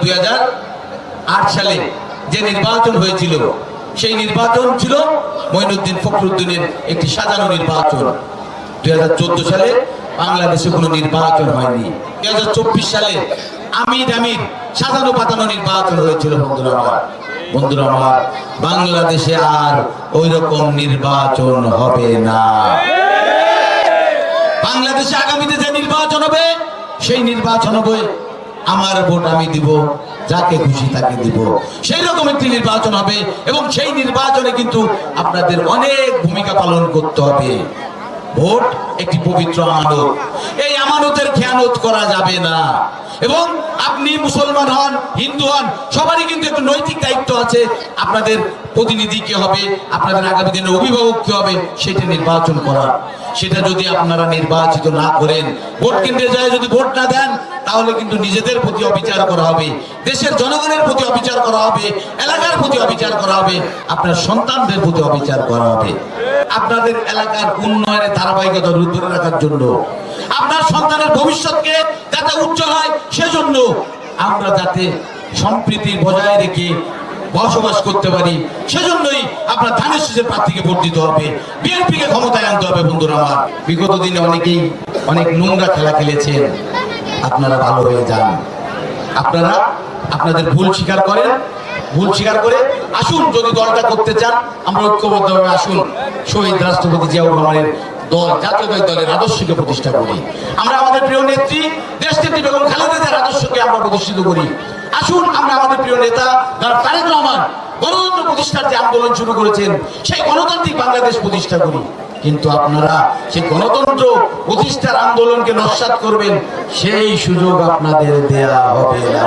দুই আট সালে যে নির্বাচন হয়েছিল, সেই নির্বাচন ছিল ফখরুদ্দিনের একটি নির্বাচন। দুই হাজার চোদ্দ সালে বাংলাদেশে কোনো নির্বাচন হয়নি। দুই হাজার চব্বিশ সালে আমির আমির সাজানো পাতানো নির্বাচন হয়েছিল, বন্ধুরা বন্ধুরা আমার, বাংলাদেশে আর ওই রকম নির্বাচন হবে না। বাংলাদেশে আগামীতে যে নির্বাচন হবে, সেই নির্বাচন হবে, আমার ভোট আমি দিব, যাকে খুশি তাকে দিব। সেই রকম একটি নির্বাচন হবে এবং সেই নির্বাচনে কিন্তু আপনাদের অনেক ভূমিকা পালন করতে হবে। ভোট একটি পবিত্র আমানত। এই আমানতের খেয়ানত করা যাবে না। এবং আপনি মুসলমান হন, হিন্দু হন, সবারই কিন্তু একটু নৈতিক দায়িত্ব আছে। আপনাদের প্রতিনিধি কে হবে? আপনাদের আগামী দিনের অভিভাবক কে হবে? সেটা নির্বাচন করা সেটা যদি আপনারা নির্বাচিত না করেন, ভোট কেন্দ্রে যায় যদি ভোট না দেন, তাহলে কিন্তু নিজেদের প্রতি অবিচার করা হবে, দেশের জনগণের প্রতি অবিচার করা হবে, এলাকার প্রতি অবিচার করা হবে, আপনার সন্তানদের প্রতি অবিচার করা হবে। আপনাদের এলাকার উন্নয়নের ধারাবাহিকতা ধরে রাখার জন্য, আপনার সন্তানের ভবিষ্যৎকে যাতে হয় সেজন্য আমরা যাতে সম্প্রীতি বজায় রেখে বসবাস করতে পারি, সেজন্যই আপনার ধানের শীষের প্রার্থীকে ভোট দিতে হবে, বিএনপিকে ক্ষমতায় আনতে হবে বন্ধুরা আমার। বিগত দিনে অনেকেই অনেক নোংরা খেলা খেলেছেন। আপনারা ভালো হয়ে যান। আপনারা আপনাদের ভুল স্বীকার করেন, ভুল স্বীকার করে আসুন, যদি দলটা করতে চান, আমরা ঐক্যবদ্ধভাবে আসুন। শহীদ রাষ্ট্রপতি জিয়াউর রহমানের দল জাতীয় দলের আদর্শকে প্রতিষ্ঠা করি। আমরা আমাদের প্রিয় নেত্রী দেশ নেত্রী বেগম খালেদা জিয়ার আদর্শকে আমরা প্রতিষ্ঠিত করি। আসুন আমরা আমাদের প্রিয় নেতা যারা তারেক রহমান গণতন্ত্র প্রতিষ্ঠার যে আন্দোলন শুরু করেছেন সেই গণতান্ত্রিক বাংলাদেশ প্রতিষ্ঠা করি। কিন্তু আপনারা সেই গণতন্ত্র প্রতিষ্ঠার আন্দোলনকে নস্বাত করবেন সেই সুযোগ আপনাদের দেয়া হবে না।